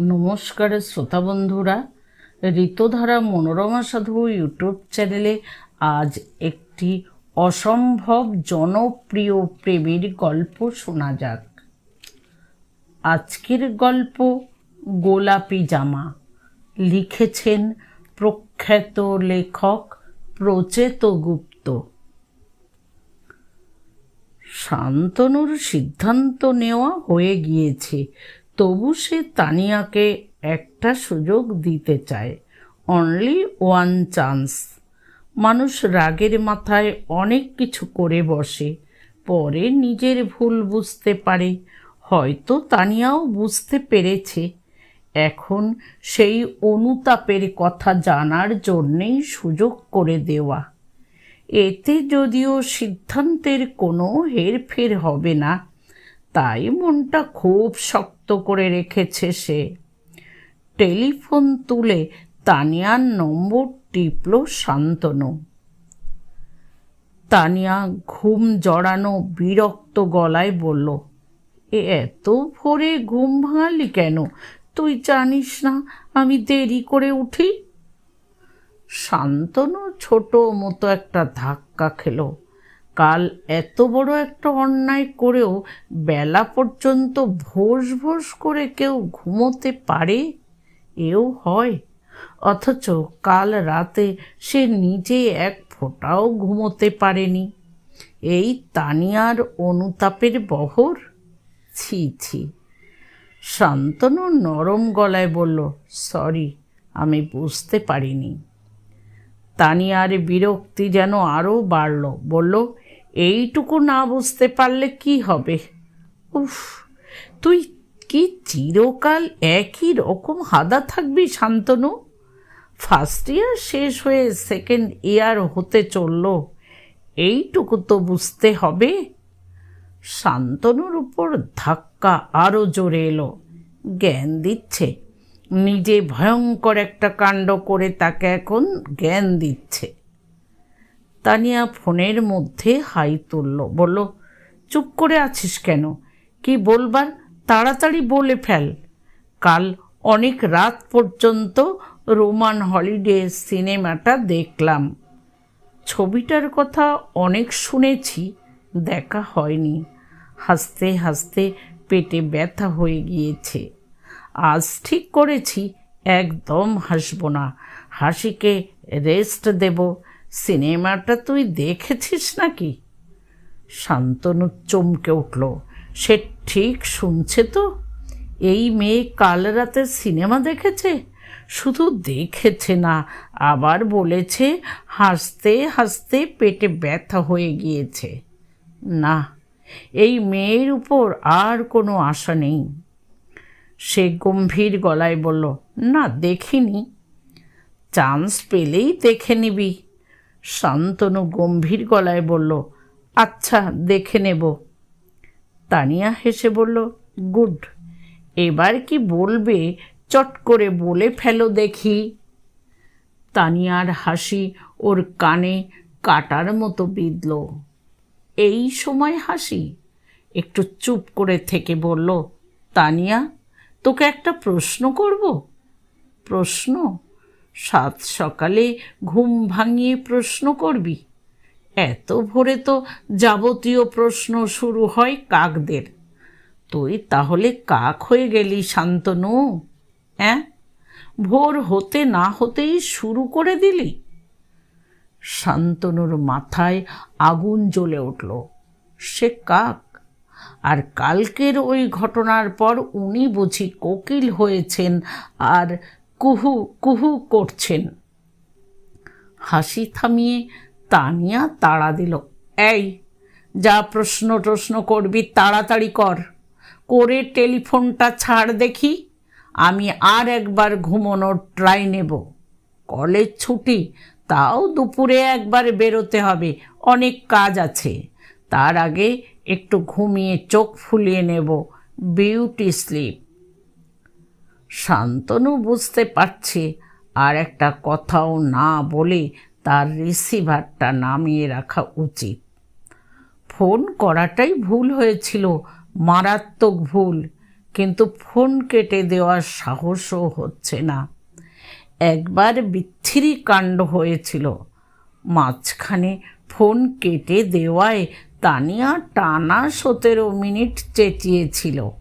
নমস্কার শ্রোতা বন্ধুরা, ঋতুধারা মনোরমা সাধু ইউটিউব চ্যানেলে আজ একটি অসম্ভব জনপ্রিয় প্রেমের গল্প শোনা যাক। আজকের গল্প গোলাপি জামা। লিখেছেন প্রখ্যাত লেখক প্রচেত গুপ্ত। শান্তনুর সিদ্ধান্ত নেওয়া হয়ে গিয়েছে। তবু সে তানিয়াকে একটা সুযোগ দিতে চায়। অনলি ওয়ান চান্স মানুষ রাগের মাথায় অনেক কিছু করে বসে। পরে নিজের ভুল বুঝতে পারে। হয়তো তানিয়াও বুঝতে পেরেছে। এখন সেই অনুতাপের কথা জানার জন্যেই সুযোগ করে দেওয়া। এতে যদিও সিদ্ধান্তের কোনো হেরফের হবে না। তাই মনটা খুব শক্ত করে রেখেছে সে। টেলিফোন তুলে তানিয়ার নম্বর টিপল শান্তনু। তানিয়া ঘুম জড়ানো বিরক্ত গলায় বলল এত ভোরে ঘুম ভাঙালি কেন? তুই জানিস না আমি দেরি করে উঠি? শান্তনু ছোট মতো একটা ধাক্কা খেলো। কাল এত বড় একটা অন্যায় করেও বেলা পর্যন্ত ভোস ভোস করে কেউ ঘুমোতে পারে? এও হয়। অথচ কাল রাতে সে নিজে এক ফোঁটাও ঘুমোতে পারেনি। এই তানিয়ার অনুতাপের বহর? ছি ছি। শান্তনু নরম গলায় বলল, সরি, আমি বুঝতে পারিনি। তানিয়ার বিরক্তি যেন আরও বাড়ল। বলল এইটুকু না বুঝতে পারলে কি হবে? উফ, তুই কি চিরকাল একই রকম হাদা থাকবি শান্তনু? ফার্স্ট ইয়ার শেষ হয়ে সেকেন্ড ইয়ার হতে চলল। এইটুকু তো বুঝতে হবে। শান্তনুর উপর ধাক্কা আরও জোরে এলো। জ্ঞান দিচ্ছে। নিজে ভয়ঙ্কর একটা কাণ্ড করে তাকে এখন জ্ঞান দিচ্ছে। তানিয়া ফোনের মধ্যে হাই তুলল, বলল, চুপ করে আছিস কেন? কি বলবার? তাড়াতাড়ি বলে ফেল। কাল অনেক রাত পর্যন্ত রোমান হলিডে সিনেমাটা দেখলাম। ছবিটার কথা অনেক শুনেছি, দেখা হয়নি। হাসতে হাসতে পেটে ব্যথা হয়ে গিয়েছে। আজ ঠিক করেছি, একদম হাসব না। হাসিকে রেস্ট দেব। সিনেমাটা তুই দেখেছিস নাকি? শান্তনু চমকে উঠল। সে ঠিক শুনছে তো। এই মেয়ে কাল রাতে সিনেমা দেখেছে? শুধু দেখেছে না, আবার বলেছে হাসতে হাসতে পেটে ব্যথা হয়ে গিয়েছে। না, এই মেয়ের উপর আর কোনো আশা নেই। সে গম্ভীর গলায় বলল, না, দেখিনি। চান্স পেলেই দেখে নিবি। শান্তনু গম্ভীর গলায় বলল আচ্ছা দেখে নেব। তানিয়া হেসে বলল, গুড, এবার কি বলবে? চট করে বলে ফেলো দেখি। তানিয়ার হাসি ওর কানে কাটার মতো বিঁধল। এই সময় হাসি? একটু চুপ করে থেকে বলল, তানিয়া, তোকে একটা প্রশ্ন করব? প্রশ্ন? সাত সকালে ঘুম ভাঙিয়ে প্রশ্ন করবি। এত ভোরে তো যাবতীয় প্রশ্ন শুরু হয় কাকদের। তুই তাহলে কাক হয়ে গেলি শান্তনু হ্যাঁ ভোর হতে না হতেই শুরু করে দিলি। শান্তনুর মাথায় আগুন জ্বলে উঠল। সে কাক। আর কালকের ওই ঘটনার পর উনি বুঝি কোকিল হয়েছেন, আর কুহু কুহু করছেন। হাসি থামিয়ে তানিয়া তাড়া দিল। এই, যা প্রশ্ন টশ্ন করবি তাড়াতাড়ি কর। করে টেলিফোনটা ছাড় দেখি, আমি আর একবার ঘুমোনোর ট্রাই নেব। কলেজ ছুটি, তাও দুপুরে একবার বেরোতে হবে, অনেক কাজ আছে। তার আগে একটু ঘুমিয়ে চোখ ফুলিয়ে নেব। Beauty slip. শান্তনু বুঝতে পারছে আর একটা কথাও না বলে তার রিসিভারটা নামিয়ে রাখা উচিত। ফোন করাটাই ভুল হয়েছিল, মারাত্মক ভুল, কিন্তু ফোন কেটে দেওয়ার সাহসও হচ্ছে না। একবার বিচ্ছিরি কাণ্ড হয়েছিল, মাঝখানে ফোন কেটে দেওয়ায় তানিয়া টানা সতেরো মিনিট চেঁচিয়েছিল।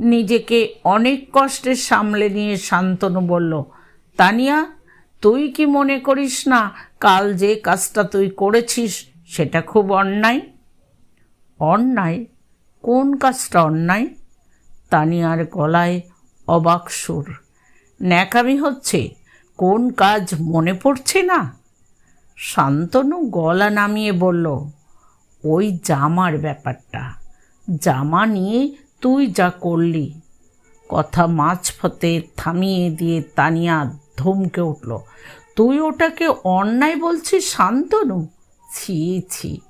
নিজেকে অনেক কষ্টে সামলে নিয়ে শান্তনু বলল, তানিয়া, তুই কি মনে করিস না কাল যে কাজটা তুই করেছিস সেটা খুব অন্যায়? অন্যায়? কোন কাজটা অন্যায়? তানিয়ার গলায় অবাক সুর। ন্যাকামি হচ্ছে, কোন কাজ মনে পড়ছে না? শান্তনু গলা নামিয়ে বলল, ওই জামার ব্যাপারটা। জামা নিয়ে তুই যা করলি। কথা মাঝপথে থামিয়ে দিয়ে তানিয়া ধমকে উঠল। তুই ওটাকে অন্যায় বলছিস, শান্তনু? ছি ছি।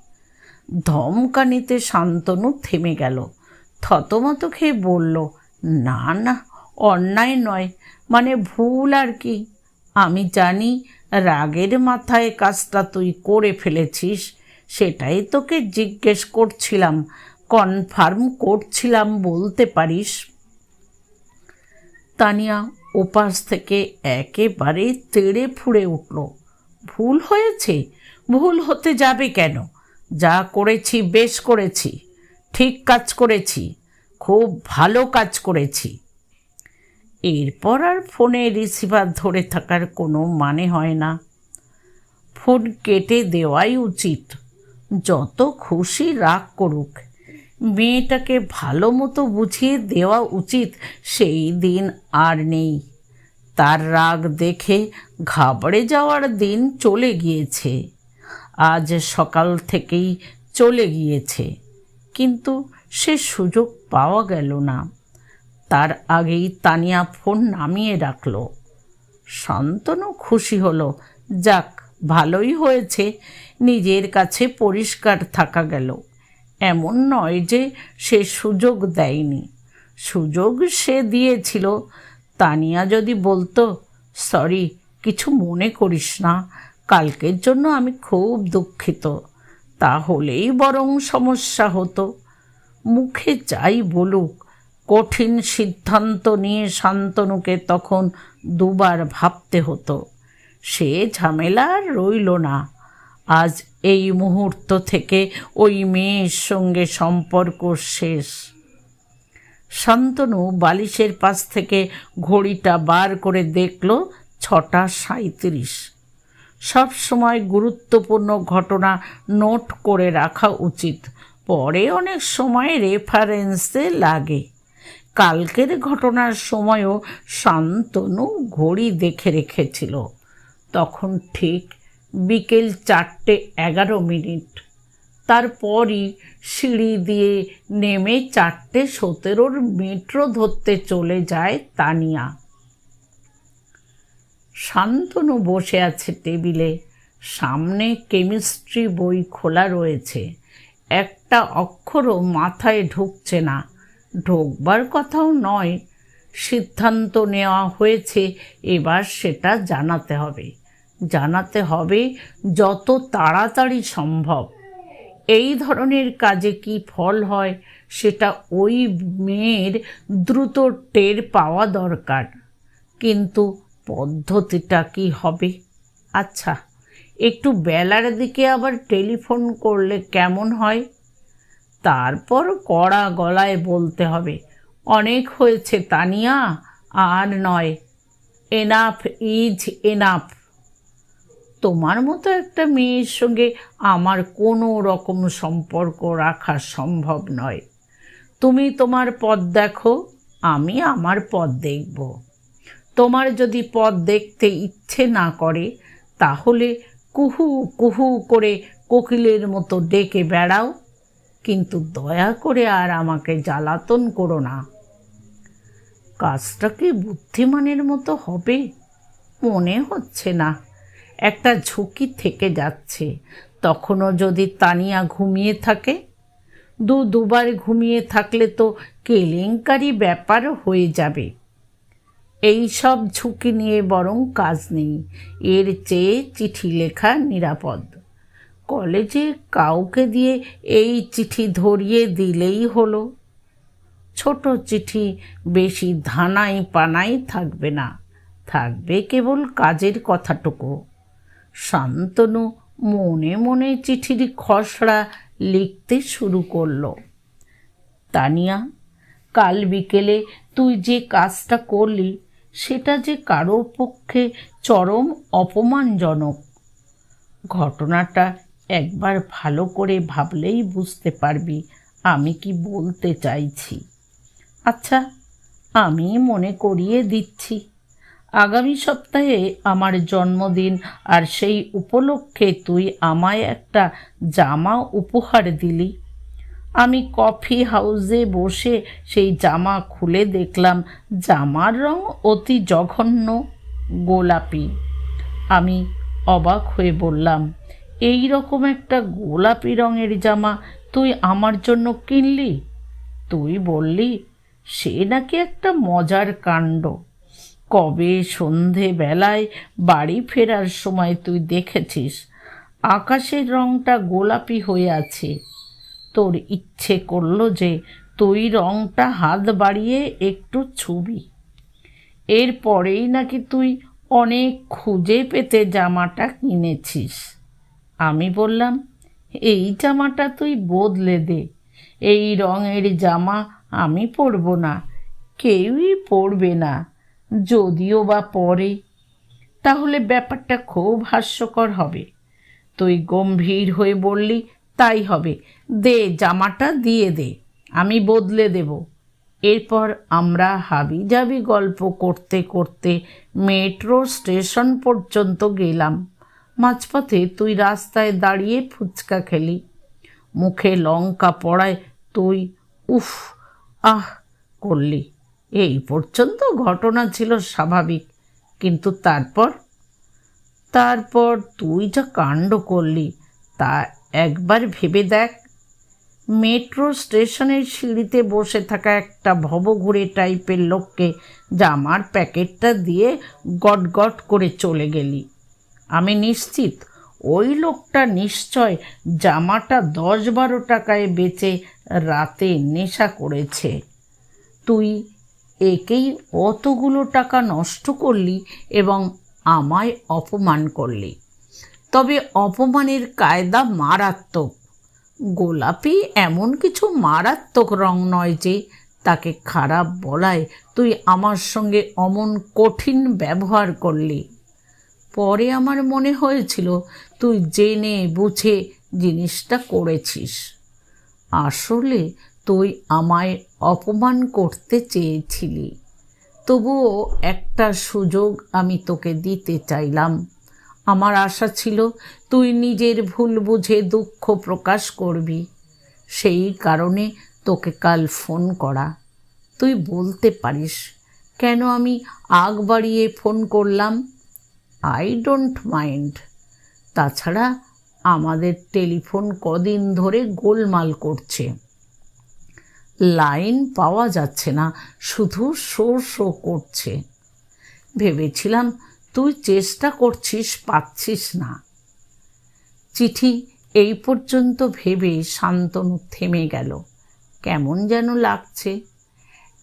ধমকানিতে শান্তনু থেমে গেল। থতমত খেয়ে বলল, না না, অন্যায় নয় মানে ভুল আর কি। আমি জানি রাগের মাথায় কাজটা তুই করে ফেলেছিস, সেটাই তোকে জিজ্ঞেস করছিলাম। কনফার্ম করছিলাম বলতে পারিস। তানিয়া ওপাশ থেকে একেবারে তেড়ে ফুড়ে উঠল। ভুল হয়েছে? ভুল হতে যাবে কেন? যা করেছি বেশ করেছি। ঠিক কাজ করেছি। খুব ভালো কাজ করেছি। এরপর আর ফোনে রিসিভার ধরে থাকার কোনো মানে হয় না। ফোন কেটে দেওয়াই উচিত। যত খুশি রাগ করুক। মেয়েটাকে ভালো মতো বুঝিয়ে দেওয়া উচিত সেই দিন আর নেই। তার রাগ দেখে ঘাবড়ে যাওয়ার দিন চলে গিয়েছে। আজ সকাল থেকেই চলে গিয়েছে। কিন্তু সে সুযোগ পাওয়া গেল না। তার আগেই তানিয়া ফোন নামিয়ে রাখল। শান্তনু খুশি হলো। যাক, ভালোই হয়েছে। নিজের কাছে পরিষ্কার থাকা গেল। এমন নয় যে সে সুযোগ দেয়নি। সুযোগ সে দিয়েছিল। তানিয়া যদি বলতো, সরি, কিছু মনে করিস না, কালকের জন্য আমি খুব দুঃখিত। তাহলেই বরং সমস্যা হতো। মুখে যাই বলুক, কঠিন সিদ্ধান্ত নিয়ে শান্তনুকে তখন দুবার ভাবতে হতো। সে ঝামেলা রইল না। আজ এই মুহূর্ত থেকে ওই মেয়ের সঙ্গে সম্পর্ক শেষ। শান্তনু বালিশের পাশ থেকে ঘড়িটা বার করে দেখল ছটা সাঁত্রিশ সব সময় গুরুত্বপূর্ণ ঘটনা নোট করে রাখা উচিত। পরে অনেক সময় রেফারেন্সে লাগে। কালকের ঘটনার সময়ও শান্তনু ঘড়ি দেখে রেখেছিল। তখন ঠিক বিকেল চারটে এগারো মিনিট। তারপরই সিঁড়ি দিয়ে নেমে চারটে সতেরোর মেট্রো ধরতে চলে যায় তানিয়া। শান্তনু বসে আছে টেবিলে। সামনে কেমিস্ট্রি বই খোলা রয়েছে। একটা অক্ষরও মাথায় ঢুকছে না। ঢোকবার কথাও নয়। সিদ্ধান্ত নেওয়া হয়েছে, এবার সেটা জানাতে হবে। জানাতে হবে যত তাড়াতাড়ি সম্ভব। এই ধরনের কাজে কি ফল হয় সেটা ওই মেয়ের দ্রুত টের পাওয়া দরকার। কিন্তু পদ্ধতিটা কি হবে? আচ্ছা একটু বেলার দিকে আবার টেলিফোন করলে কেমন হয়? তারপর কড়া গলায় বলতে হবে, অনেক হয়েছে তানিয়া, আর নয়। এনাফ ইজ এনাফ তোমার মতো একটা মেয়ের সঙ্গে আমার কোনো রকম সম্পর্ক রাখা সম্ভব নয়। তুমি তোমার পথ দেখো, আমি আমার পথ দেখব। তোমার যদি পথ দেখতে ইচ্ছে না করে, তাহলে কুহু কুহু করে কোকিলের মতো ডেকে বেড়াও, কিন্তু দয়া করে আর আমাকে জ্বালাতন করো না। কাজটা কি বুদ্ধিমানের মতো হবে? মনে হচ্ছে না। একটা ঝুঁকি থেকে যাচ্ছে। তখনও যদি তানিয়া ঘুমিয়ে থাকে? দু দুবার ঘুমিয়ে থাকলে তো কেলেঙ্কারি ব্যাপার হয়ে যাবে। এই সব ঝুঁকি নিয়ে বরং কাজ নেই। এর চেয়ে চিঠি লেখা নিরাপদ। কলেজে কাউকে দিয়ে এই চিঠি ধরিয়ে দিলেই হলো। ছোট চিঠি বেশি ধানাই পানাই থাকবে না। থাকবে কেবল কাজের কথাটুকু। শান্তনু মনে মনে চিঠির খসড়া লিখতে শুরু করল। তানিয়া, কাল বিকেলে তুই যে কাজটা করলি, সেটা যে কারোর পক্ষে চরম অপমানজনক। ঘটনাটা একবার ভালো করে ভাবলেই বুঝতে পারবি আমি কি বলতে চাইছি। আচ্ছা আমি মনে করিয়ে দিচ্ছি। আগামী সপ্তাহে আমার জন্মদিন, আর সেই উপলক্ষে তুই আমায় একটা জামা উপহার দিলি। আমি কফি হাউসে বসে সেই জামা খুলে দেখলাম, জামার রং অতি জঘন্য, গোলাপি। আমি অবাক হয়ে বললাম, এই রকম একটা গোলাপি রঙের জামা তুই আমার জন্য কিনলি? তুই বললি, সে নাকি একটা মজার কাণ্ড। কবে সন্ধে বেলায় বাড়ি ফেরার সময় তুই দেখেছিস? আকাশের রংটা গোলাপি হয়ে আছে। তোর ইচ্ছে করল যে তুই রংটা হাত বাড়িয়ে একটু ছুবি। এরপরেই নাকি তুই অনেক খুঁজে পেতে জামাটা কিনেছিস। আমি বললাম, এই জামাটা তুই বদলে দে। এই রঙের জামা আমি পরব না। কেউই পরবে না। যদিও বা পরে, তাহলে ব্যাপারটা খুব হাস্যকর হবে। তুই গম্ভীর হয়ে বললি, তাই হবে। দে, জামাটা দিয়ে দে, আমি বদলে দেব। এরপর আমরা হাবি হাবিজাবি গল্প করতে করতে মেট্রো স্টেশন পর্যন্ত গেলাম। মাঝপথে তুই রাস্তায় দাঁড়িয়ে ফুচকা খেলি। মুখে লঙ্কা পড়ায় তুই উফ, আহ, করলি। এই পর্যন্ত ঘটনা ছিল স্বাভাবিক, কিন্তু তারপর? তারপর তুই যা কাণ্ড করলি, তা একবার ভেবে দেখ। মেট্রো স্টেশনের সিঁড়িতে বসে থাকা একটা ভবঘুরে টাইপের লোককে জামার প্যাকেটটা দিয়ে গট গট করে চলে গেলি। আমি নিশ্চিত ওই লোকটা নিশ্চয় জামাটা দশ বারো টাকায় বেচে রাতে নেশা করেছে। তুই একেই অতগুলো টাকা নষ্ট করলি এবং আমায় অপমান করলি। তবে অপমানের কায়দা মারাত্মক। গোলাপি এমন কিছু মারাত্মক রং নয় যে তাকে খারাপ বলায় তুই আমার সঙ্গে অমন কঠিন ব্যবহার করলি। পরে আমার মনে হয়েছিল, তুই জেনে বুঝে জিনিসটা করেছিস। আসলে তুই আমায় অপমান করতে চেয়েছিলি। তবুও একটা সুযোগ আমি তোকে দিতে চাইলাম। আমার আশা ছিল তুই নিজের ভুল বুঝে দুঃখ প্রকাশ করবি। সেই কারণে তোকে কাল ফোন করা। তুই বলতে পারিস, কেন আমি আগ বাড়িয়ে ফোন করলাম? I don't mind. তাছাড়া আমাদের টেলিফোন কদিন ধরে গোলমাল করছে। লাইন পাওয়া যাচ্ছে না, শুধু শো শো করছে। ভেবেছিলাম, তুই চেষ্টা করছিস পাচ্ছিস না। চিঠি এই পর্যন্ত ভেবে শান্তনু থেমে গেল। কেমন যেন লাগছে।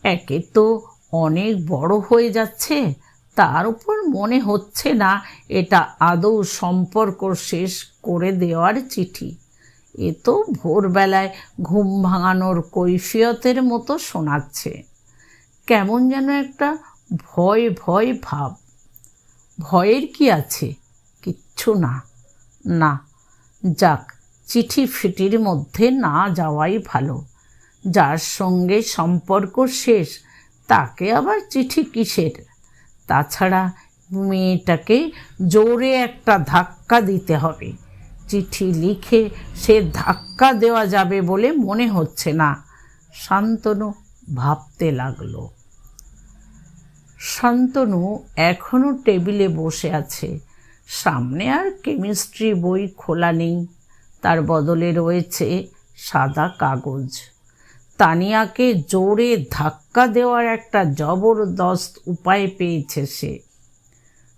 একে তো অনেক বড় হয়ে যাচ্ছে, তার উপর মনে হচ্ছে না, এটা আদৌ সম্পর্ক শেষ করে দেওয়ার চিঠি। এ তো ভোরবেলায় ঘুম ভাঙানোর কৈফিয়তের মতো শোনাচ্ছে। কেমন যেন একটা ভয় ভয় ভাব। ভয়ের কি আছে? কিচ্ছু না। না, যাক, চিঠি ফিটির মধ্যে না যাওয়াই ভালো। যার সঙ্গে সম্পর্ক শেষ, তাকে আবার চিঠি কিসের? তাছাড়া মেয়েটাকে জোরে একটা ধাক্কা দিতে হবে। চিঠি লিখে সে ধাক্কা দেওয়া যাবে বলে মনে হচ্ছে না। শান্তনু ভাবতে লাগল। শান্তনু এখনও টেবিলে বসে আছে। সামনে আর কেমিস্ট্রি বই খোলা নেই। তার বদলে রয়েছে সাদা কাগজ। তানিয়াকে জোরে ধাক্কা দেওয়ার একটা জবরদস্ত উপায় পেয়েছে সে।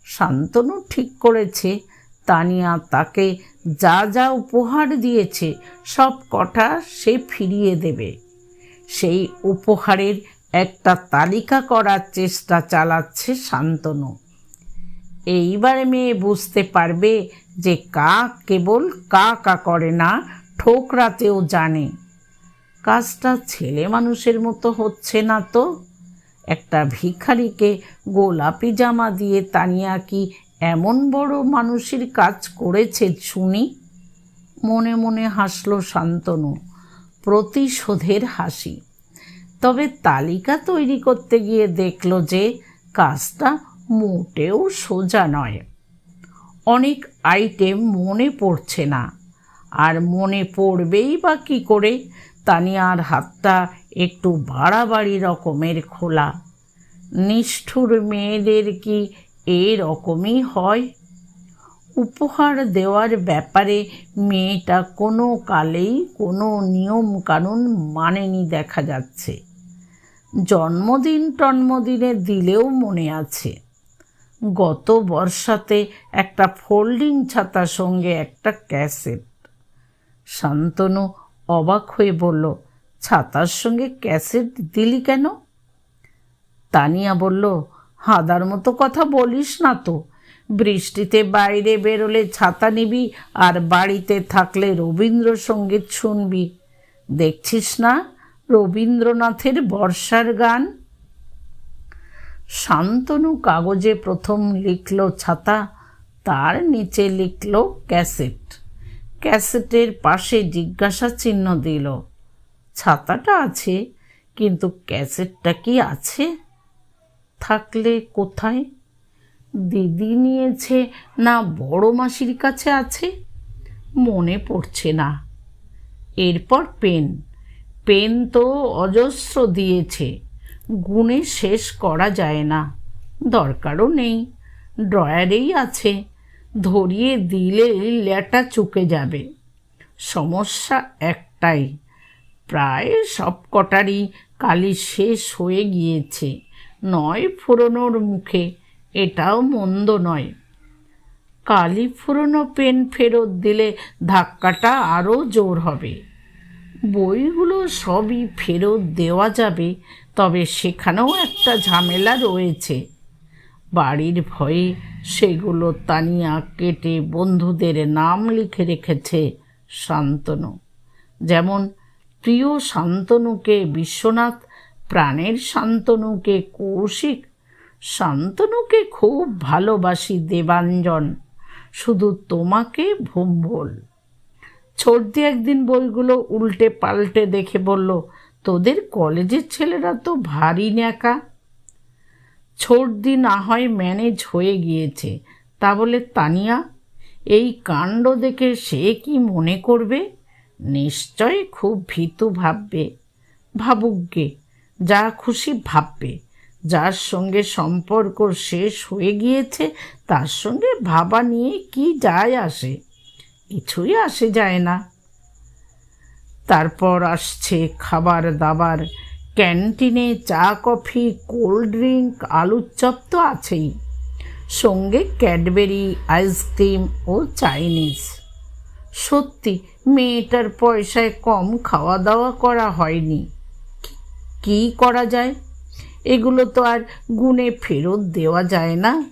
শান্তনু ঠিক করেছে, তানিয়া তাকে যা যা উপহার দিয়েছে, সব কটা সে ফিরিয়ে দেবে। সেই উপহারের একটা তালিকা করার চেষ্টা চালাচ্ছে শান্তনু। এইবারে মেয়ে বুঝতে পারবে যে কা কেবল কা কা করে না, ঠোকরাতেও জানে। কাজটা ছেলে মানুষের মতো হচ্ছে না তো? একটা ভিখারিকে গোলাপি জামা দিয়ে তানিয়া কি এমন বড় মানুষের কাজ করেছে শুনি। মনে মনে হাসল শান্তনু, প্রতিশোধের হাসি। তবে তালিকা তৈরি করতে গিয়ে দেখল যে কাজটা মোটেও সোজা নয়। অনেক আইটেম মনে পড়ছে না। আর মনে পড়বেই বা কী করে, তানিয়ার হাতটা একটু বাড়াবাড়ি রকমের খোলা। নিষ্ঠুর মেয়েদের কি এরকমই হয়। উপহার দেওয়ার ব্যাপারে মেয়েটা কোনো কালেই কোনো নিয়ম কানুন মানেনি দেখা যাচ্ছে। জন্মদিন টন্মদিনে দিলেও মনে আছে। গত বর্ষাতে একটা ফোল্ডিং ছাতার সঙ্গে একটা ক্যাসেট। শান্তনু অবাক হয়ে বলল, ছাতার সঙ্গে ক্যাসেট দিলি কেন? তানিয়া বলল হাদার মতো কথা বলিস না তো। বৃষ্টিতে বাইরে বেরোলে ছাতা নিবি আর বাড়িতে থাকলে রবীন্দ্রসঙ্গীত শুনবি। দেখছিস না রবীন্দ্রনাথের বর্ষার গান? শান্তনু কাগজে প্রথম লিখল ছাতা, তার নিচে লিখল ক্যাসেট। ক্যাসেটের পাশে জিজ্ঞাসা চিহ্ন দিল, ছাতাটা আছে, কিন্তু ক্যাসেটটা কি আছে? থাকলে কোথায়? দিদি নিয়েছে না বড় মাসির কাছে আছে? মনে পড়ছে না। এরপর পেন। পেন তো অজস্র দিয়েছে। গুণে শেষ করা যায় না। দরকারও নেই। ড্রয়ারেই আছে। ধরিয়ে দিলে ল্যাটা চুকে যাবে। সমস্যা একটাই। প্রায় সব কটারই কালি শেষ হয়ে গিয়েছে। নয় ফুরনোর মুখে, এটাও মন্দ নয়। কালি ফুরনো পেন ফেরত দিলে ধাক্কাটা আরও জোর হবে। বইগুলো সবই ফেরত দেওয়া যাবে, তবে সেখানেও একটা ঝামেলা রয়েছে। বাড়ির ভয়ে সেগুলো তানিয়া কেটে বন্ধুদের নাম লিখে রেখেছে শান্তনু। যেমন প্রিয় শান্তনুকে বিশ্বনাথ প্রাণের শান্তনুকে কৌশিক, শান্তনুকে খুব ভালোবাসি দেবাঞ্জন, শুধু তোমাকে ভোম্বল। ছর্দি একদিন বইগুলো উল্টে পাল্টে দেখে বলল, তোদের কলেজের ছেলেরা তো ভারী ন্যাকা। ছর্দি না হয় ম্যানেজ হয়ে গিয়েছে। তা বলে, তানিয়া, এই কাণ্ড দেখে সে কি মনে করবে? নিশ্চয় খুব ভীতু ভাববে ভাবুকগে যা খুশি ভাববে, যার সঙ্গে সম্পর্ক শেষ হয়ে গিয়েছে, তার সঙ্গে ভাবা নিয়ে কি যায় আসে? কিছুই আসে যায় না। তারপর আসছে খাবার দাবার। ক্যান্টিনে চা, কফি, কোল্ড ড্রিঙ্ক, আলুর চপ তো আছেই। সঙ্গে ক্যাডবেরি, আইসক্রিম ও চাইনিজ। সত্যি, মেয়েটার পয়সায় কম খাওয়া দাওয়া করা হয়নি। কি করা যায়? এগুলো তো আর গুণে ফেরত দেওয়া যায় না।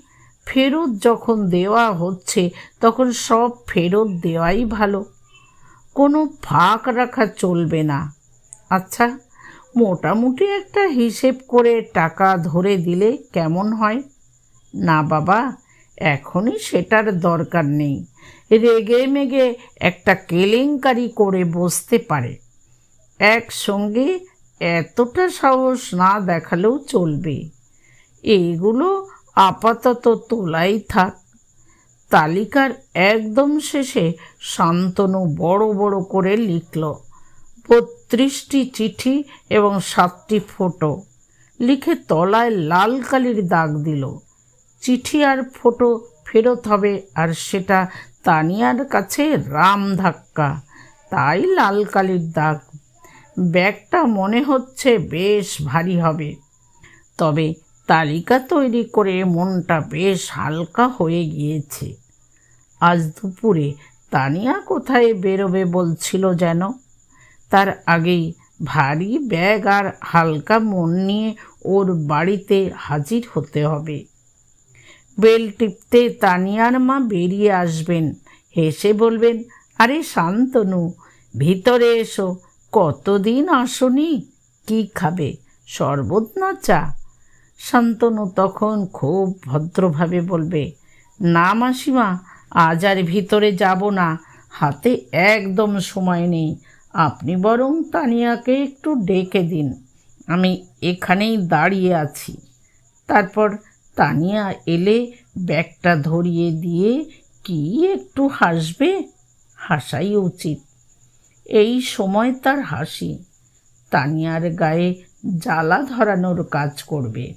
ফেরত যখন দেওয়া হচ্ছে, তখন সব ফেরত দেওয়াই ভালো। কোনো ফাঁক রাখা চলবে না। আচ্ছা মোটামুটি একটা হিসেব করে টাকা ধরে দিলে কেমন হয়? না বাবা, এখনই সেটার দরকার নেই। রেগে মেগে একটা কেলেঙ্কারি করে বসতে পারে। একসঙ্গে এতটা সাহস না দেখালেও চলবে। এইগুলো আপাতত তোলাই থাক। তালিকার একদম শেষে শান্তনু বড় বড় করে লিখল, বত্রিশটি চিঠি এবং সাতটি ফটো। লিখে তলায় লাল কালির দাগ দিল, চিঠি আর ফটো ফেরত হবে আর সেটা তানিয়ার কাছে রাম ধাক্কা। তাই লাল কালির দাগ ব্যাগটা মনে হচ্ছে বেশ ভারী হবে। তবে তালিকা তৈরি করে মনটা বেশ হালকা হয়ে গিয়েছে। আজ দুপুরে তানিয়া কোথায় বেরোবে বলছিল যেন। তার আগেই ভারী ব্যাগ আর হালকা মন নিয়ে ওর বাড়িতে হাজির হতে হবে। বেল টিপতে তানিয়ার মা বেরিয়ে আসবেন। হেসে বলবেন, আরে শান্তনু, ভিতরে এসো। কতদিন আসনি? কি খাবে? শরবত না চা? শান্তনু তখন খুব ভদ্রভাবে বলবে, না মাসিমা, আজ আর ভিতরে যাব না। হাতে একদম সময় নেই। আপনি বরং তানিয়াকে একটু ডেকে দিন। আমি এখানেই দাঁড়িয়ে আছি। তারপর তানিয়া এলে ব্যাগটা ধরিয়ে দিয়ে, কি একটু হাসবে? হাসাই উচিত। এই সময় তার হাসি। তানিয়ার গায়ে জ্বালা ধরানোর কাজ করবে।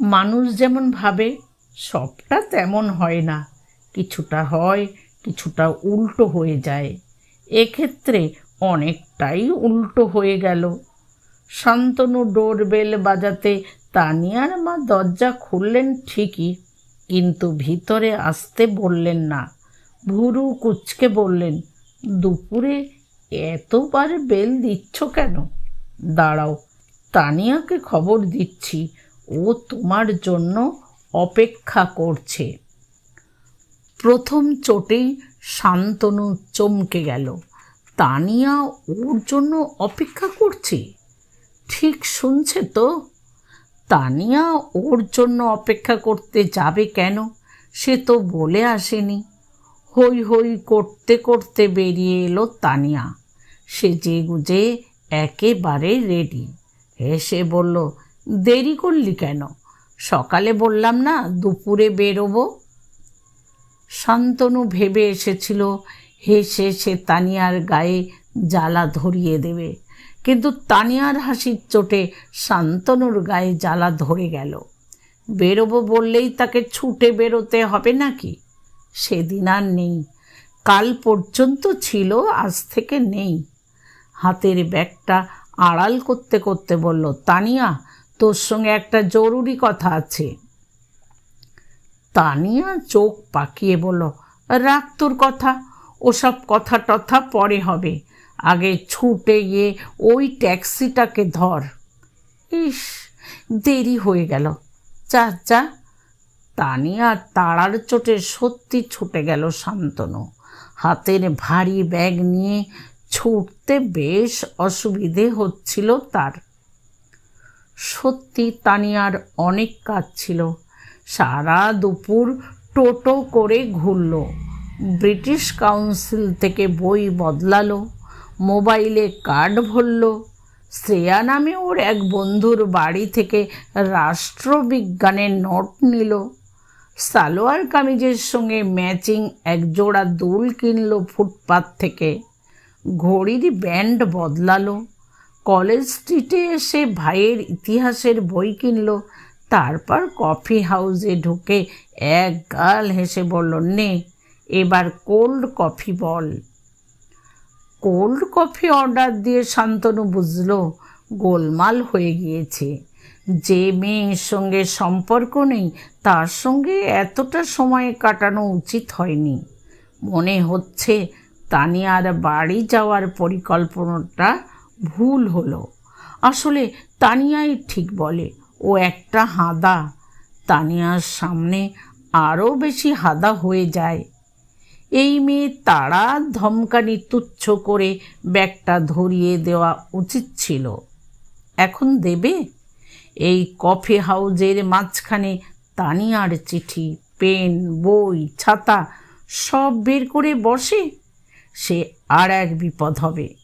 মানুষ যেমন ভাবে, সবটা তেমন হয় না। কিছুটা হয়, কিছুটা উল্টো হয়ে যায়। এক্ষেত্রে অনেকটাই উল্টো হয়ে গেল। শান্তনু ডোরবেল বাজাতে তানিয়ার মা দরজা খুললেন ঠিকই, কিন্তু ভিতরে আসতে বললেন না। ভুরু কুচকে বললেন দুপুরে এতবার বেল দিচ্ছ কেন? দাঁড়াও, তানিয়াকে খবর দিচ্ছি। ও তোমার জন্য অপেক্ষা করছে। প্রথম চোটেই শান্তনু চমকে গেল। তানিয়া ওর জন্য অপেক্ষা করছে? ঠিক শুনছে তো? তানিয়া ওর জন্য অপেক্ষা করতে যাবে কেন? সে তো বলে আসেনি। হই হই করতে করতে বেরিয়ে এলো তানিয়া। সেজে গুজে একেবারে রেডি হেসে বলল, দেরি করলি কেন? সকালে বললাম না দুপুরে বেরোবো? শান্তনু ভেবে এসেছিল, হেসে সে তানিয়ার গায়ে জ্বালা ধরিয়ে দেবে। কিন্তু তানিয়ার হাসির চোটে শান্তনুর গায়ে জ্বালা ধরে গেল। বেরোবো বললেই তাকে ছুটে বেরোতে হবে নাকি? সেদিন আর নেই। কাল পর্যন্ত ছিল, আজ থেকে নেই। হাতের ব্যাগটা আড়াল করতে করতে বলল, তানিয়া, তোর সঙ্গে একটা জরুরি কথা আছে। তানিয়া চোখ পাকিয়ে বলল, রাখ তোর কথা, ওসব কথা টথা পরে হবে। আগে ছুটে গিয়ে ওই ট্যাক্সিটাকে ধর। ইস, দেরি হয়ে গেল। যা যা তানিয়া তাড়ার চোটে সত্যি ছুটে গেল শান্তনু। হাতের ভারী ব্যাগ নিয়ে ছুটতে বেশ অসুবিধে হচ্ছিল তার। সত্যি তানিয়ার অনেক কাজ ছিল। সারা দুপুর টোটো করে ঘুরল। ব্রিটিশ কাউন্সিল থেকে বই বদলালো, মোবাইলে কার্ড ভরল। শ্রেয়া নামে ওর এক বন্ধুর বাড়ি থেকে রাষ্ট্রবিজ্ঞানের নোট নিল। সালোয়ার কামিজের সঙ্গে ম্যাচিং এক জোড়া দুল কিনল ফুটপাত থেকে। ঘড়ির ব্যান্ড বদলালো। কলেজ স্ট্রিটে এসে ভাইয়ের ইতিহাসের বই কিনল। তারপর কফি হাউসে ঢুকে এক গাল হেসে বলল, নে, এবার কোল্ড কফি বল। কোল্ড কফি অর্ডার দিয়ে শান্তনু বুঝল, গোলমাল হয়ে গিয়েছে। যে মেয়ের সঙ্গে সম্পর্ক নেই, তার সঙ্গে এতটা সময় কাটানো উচিত হয়নি। মনে হচ্ছে তানিয়ার বাড়ি যাওয়ার পরিকল্পনাটা ভুল হলো। আসলে তানিয়াই ঠিক বলে, ও একটা হাদা। তানিয়ার সামনে আরও বেশি হাদা হয়ে যায়। এই মেয়ে তারা ধমকানি তুচ্ছ করে ব্যাগটা ধরিয়ে দেওয়া উচিত ছিল। এখন দেবে? এই কফি হাউজের মাঝখানে তানিয়ার চিঠি, পেন, বই, ছাতা সব বের করে বসে। সে আর এক বিপদ হবে।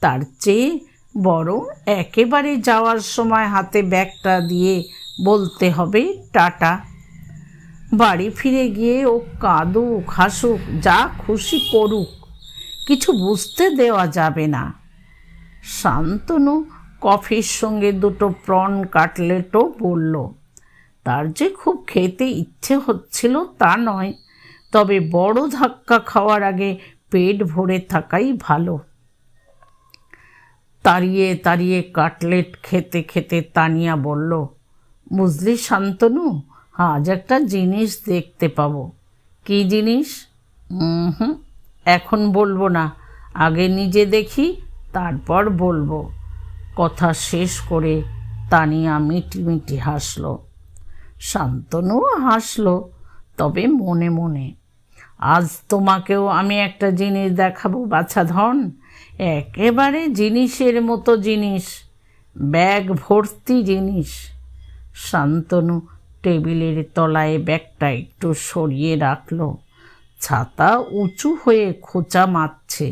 তার চেয়ে বরং একেবারে যাওয়ার সময় হাতে ব্যাগটা দিয়ে বলতে হবে, টাটা। বাড়ি ফিরে গিয়ে ও কাঁদুক, হাসুক, যা খুশি করুক, কিছু বুঝতে দেওয়া যাবে না। শান্তনু কফির সঙ্গে দুটো প্রন কাটলেটও বলল, তার যে খুব খেতে ইচ্ছে হচ্ছিল তা নয়, তবে বড় ধাক্কা খাওয়ার আগে পেট ভরে থাকাই ভালো। তাড়িয়ে তাড়িয়ে কাটলেট খেতে খেতে তানিয়া বলল, বুঝলি শান্তনু, আজ একটা জিনিস দেখতে পাবো। কী জিনিস? হুম এখন বলব না, আগে নিজে দেখি, তারপর বলব। কথা শেষ করে তানিয়া মিটি মিটি হাসলো। শান্তনুও হাসল, তবে মনে মনে, আজ তোমাকেও আমি একটা জিনিস দেখাবো বাছাধন একেবারে জিনিসের মতো জিনিস, ব্যাগ ভর্তি জিনিস। শান্তনু টেবিলের তলায় ব্যাগটা একটু সরিয়ে রাখল। ছাতা উঁচু হয়ে খোঁচা মারছে।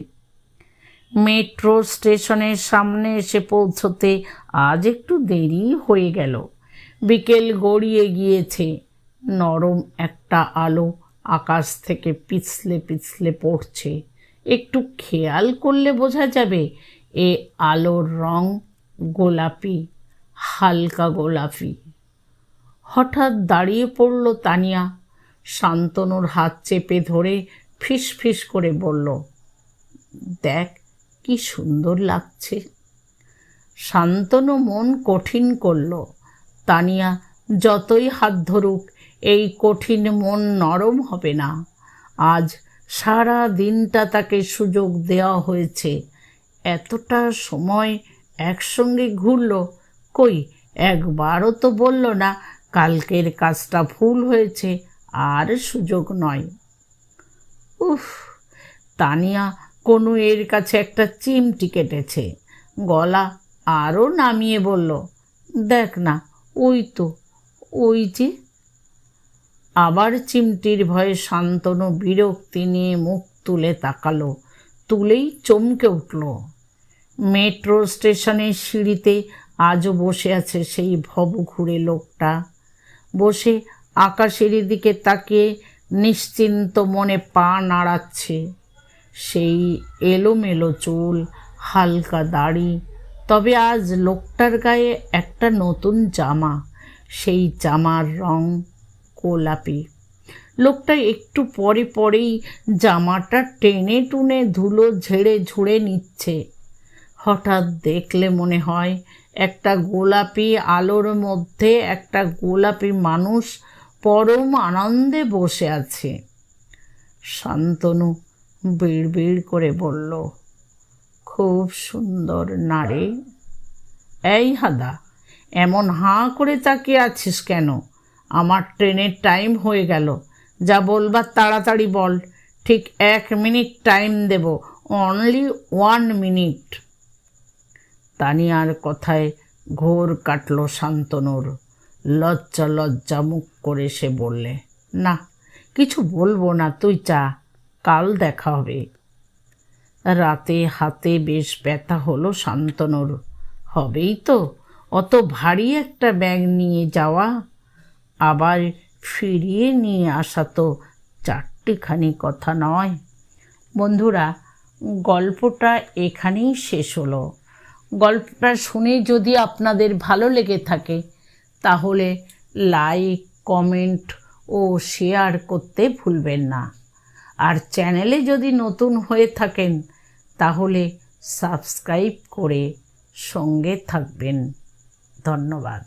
মেট্রো স্টেশনের সামনে এসে পৌঁছতে আজ একটু দেরি হয়ে গেল। বিকেল গড়িয়ে গিয়েছে। নরম একটা আলো আকাশ থেকে পিছলে পিছলে পড়ছে। একটু খেয়াল করলে বোঝা যাবে, এ আলোর রং গোলাপি, হালকা গোলাপি। হঠাৎ দাঁড়িয়ে পড়ল তানিয়া। শান্তনুর হাত চেপে ধরে ফিস ফিস করে বলল, দেখ কি সুন্দর লাগছে। শান্তনু মন কঠিন করল। তানিয়া, যতই হাত ধরুক, এই কঠিন মন নরম হবে না। আজ সারা দিনটা তাকে সুযোগ দেওয়া হয়েছে। এতটা সময় একসঙ্গে ঘুরল, কই, একবারও তো বলল না, কালকের কাজটা ভুল হয়েছে, আর সুযোগ নয়। উফ, তানিয়া কোনো এর কাছে একটা চিমটি কেটেছে। গলা আরও নামিয়ে বলল, দেখ না, ওই তো, ওই যে। আবার চিমটির ভয়ে শান্তনু বিরক্তি নিয়ে মুখ তুলে তাকালো, তুলেই চমকে উঠল। মেট্রো স্টেশনের সিঁড়িতে আজও বসে আছে সেই ভবঘুরে লোকটা। বসে আকাশের দিকে তাকিয়ে নিশ্চিন্ত মনে পা নাড়াচ্ছে। সেই এলোমেলো চুল, হালকা দাড়ি। তবে আজ লোকটার গায়ে একটা নতুন জামা। সেই জামার রং গোলাপি। লোকটা একটু পরে পরেই জামাটা টেনে টুনে ধুলো ঝেড়ে ঝুড়ে নিচ্ছে। হঠাৎ দেখলে মনে হয়, একটা গোলাপি আলোর মধ্যে একটা গোলাপি মানুষ পরম আনন্দে বসে আছে। শান্তনু বিড় বিড় করে বলল, খুব সুন্দর নারে। এই হাদা, এমন হাঁ করে তাকিয়ে আছিস কেন? আমার ট্রেনের টাইম হয়ে গেল। যা বলবার তাড়াতাড়ি বল। ঠিক এক মিনিট টাইম দেব, অনলি ওয়ান মিনিট। তানিয়ার কথায় ঘোর কাটল শান্তনুর। লজ্জা লজ্জা মুখ করে সে বললে, না, কিছু বলব না, তুই চা কাল দেখা হবে। রাতে হাতে বেশ ব্যথা হলো শান্তনুর। হবেই তো, অত ভারী একটা ব্যাগ নিয়ে যাওয়া। আবার ফিরিয়ে নিয়ে আসা তো চারটিখানি কথা নয়। বন্ধুরা, গল্পটা এখানেই শেষ হলো। গল্পটা শুনে যদি আপনাদের ভালো লেগে থাকে, তাহলে লাইক, কমেন্ট ও শেয়ার করতে ভুলবেন না। আর চ্যানেলে যদি নতুন হয়ে থাকেন তাহলে সাবস্ক্রাইব করে সঙ্গে থাকবেন। ধন্যবাদ।